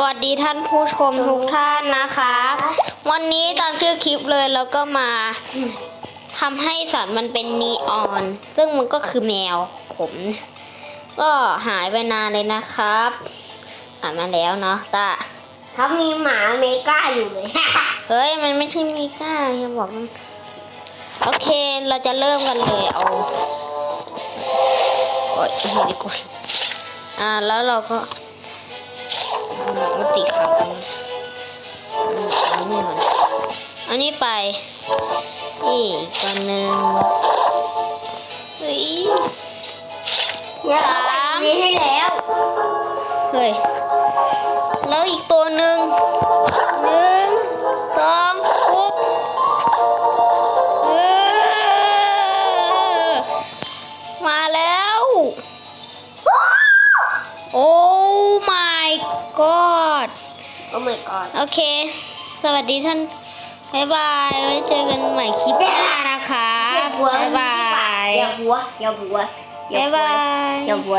สวัสดีท่านผู้ชมทุกท่านนะครับวันนี้ตามชื่อคลิปเลยแล้วก็มาทำให้สัตว์มันเป็นนีออน ซึ่งมันก็คือแมว ผม ก็หายไปนานเลยนะครับอ่านมาแล้วเนาะตาเขามีหมาเมกาอยู่เลย เฮ้ย มันไม่ใช่มีก้าอย่าบอกมันโอเคเราจะเริ่มกันเลยเอาโอ้ยเฮลิคอปเตอร์อ่าแล้วเราก็ อืมเอาสีขาวกันอืมเอานี่ก่อนเอานี่ไปนี่อีกตัวหนึ่งเฮ้ยเนี่ยเขาใส่อันนี้ให้แล้ว เฮ้ย แล้วอีกตัวหนึ่ง โอ้ my god โอเค สวัสดีท่านบ๊ายบายไว้เจอกันใหม่คลิปหน้านะคะอย่าหัวบ๊ายบายอย่าหัวอย่าหัวอย่าบ๊ายหัวบาย อย่าหัว